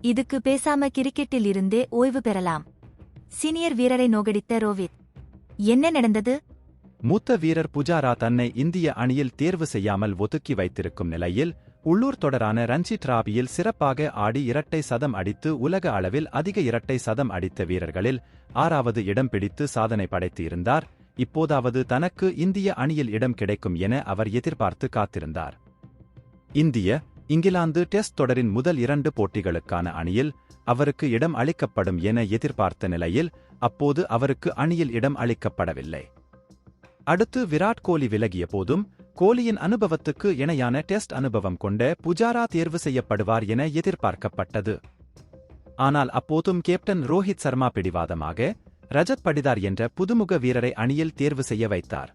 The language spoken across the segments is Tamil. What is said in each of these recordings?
இதுக்கு பேசாம கிரிக்கெட்டில் இருந்தே ஓய்வு பெறலாம். சீனியர் வீரரை நோகடித்த ரோஹித். என்ன நடந்தது? மூத்த வீரர் புஜாரா தன்னை இந்திய அணியில் தேர்வு செய்யாமல் ஒதுக்கி வைத்திருக்கும் நிலையில் உள்ளூர் தொடரான ரஞ்சி டிராபியில் சிறப்பாக ஆடி இரட்டை சதம் அடித்து உலக அளவில் அதிக இரட்டை சதம் அடித்த வீரர்களில் ஆறாவது இடம் பிடித்து சாதனை படைத்து இருந்தார் இப்போதாவது தனக்கு இந்திய அணியில் இடம் கிடைக்கும் என அவர் எதிர்பார்த்து காத்திருந்தார். இந்திய இங்கிலாந்து டெஸ்ட் தொடரின் முதல் இரண்டு போட்டிகளுக்கான அணியில் அவருக்கு இடம் அளிக்கப்படும் என எதிர்பார்த்த நிலையில் அப்போது அவருக்கு அணியில் இடம் அளிக்கப்படவில்லை. அடுத்து விராட் கோலி விலகிய போதும் கோலியின் அனுபவத்துக்கு இணையான டெஸ்ட் அனுபவம் கொண்ட புஜாரா தேர்வு செய்யப்படுவார் என எதிர்பார்க்கப்பட்டது. ஆனால் அப்போதும் கேப்டன் ரோஹித் சர்மா பிடிவாதமாக ரஜத் படிதார் என்ற புதுமுக வீரரை அணியில் தேர்வு செய்ய வைத்தார்.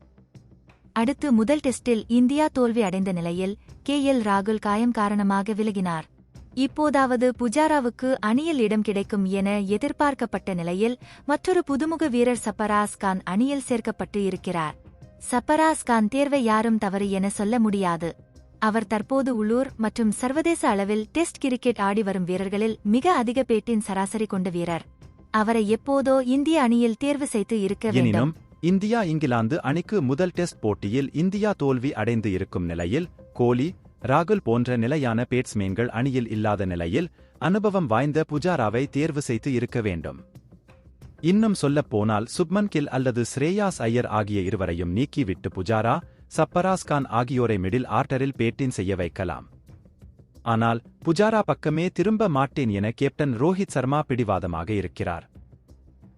அடுத்து முதல் டெஸ்டில் இந்தியா தோல்வி அடைந்த நிலையில் கே எல் ராகுல் காயம் காரணமாக விலகினார். இப்போதாவது புஜாராவுக்கு அணியில் இடம் கிடைக்கும் என எதிர்பார்க்கப்பட்ட நிலையில் மற்றொரு புதுமுக வீரர் சப்பராஸ் கான் அணியில் சேர்க்கப்பட்டு இருக்கிறார். சப்பராஸ் கான் தேர்வை யாரும் தவறு என சொல்ல முடியாது. அவர் தற்போது உள்ளூர் மற்றும் சர்வதேச அளவில் டெஸ்ட் கிரிக்கெட் ஆடி வரும் வீரர்களில் மிக அதிக பேட்டின் சராசரி கொண்ட வீரர். அவரை எப்போதோ இந்திய அணியில் தேர்வு செய்து இருக்க வேண்டும். இந்தியா இங்கிலாந்து அணிக்கு முதல் டெஸ்ட் போட்டியில் இந்தியா தோல்வி அடைந்து இருக்கும் நிலையில் கோலி ராகுல் போன்ற நிலையான பேட்ஸ்மேன்கள் அணியில் இல்லாத நிலையில் அனுபவம் வாய்ந்த புஜாராவை தேர்வு செய்து இருக்க வேண்டும். இன்னும் சொல்லப் போனால் சுப்மன் கில் அல்லது ஸ்ரேயாஸ் ஐயர் ஆகிய இருவரையும் நீக்கிவிட்டு புஜாரா சப்பராஸ் கான் ஆகியோரை மிடில் ஆர்டரில் பேட்டின் செய்ய வைக்கலாம். ஆனால் புஜாரா பக்கமே திரும்ப மாட்டேன் என கேப்டன் ரோஹித் சர்மா பிடிவாதமாக இருக்கிறார்.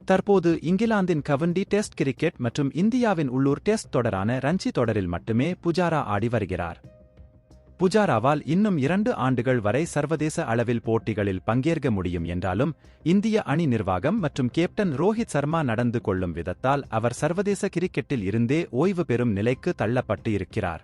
தற்போது இங்கிலாந்தின் கவண்டி டெஸ்ட் கிரிக்கெட் மற்றும் இந்தியாவின் உள்ளூர் டெஸ்ட் தொடரான ரஞ்சி தொடரில் மட்டுமே புஜாரா ஆடி வருகிறார். புஜாராவால் இன்னும் இரண்டு ஆண்டுகள் வரை சர்வதேச அளவில் போட்டிகளில் பங்கேற்க முடியும் என்றாலும் இந்திய அணி நிர்வாகம் மற்றும் கேப்டன் ரோஹித் சர்மா நடந்து கொள்ளும் விதத்தால் அவர் சர்வதேச கிரிக்கெட்டில் இருந்தே ஓய்வு பெறும் நிலைக்கு தள்ளப்பட்டு இருக்கிறார்.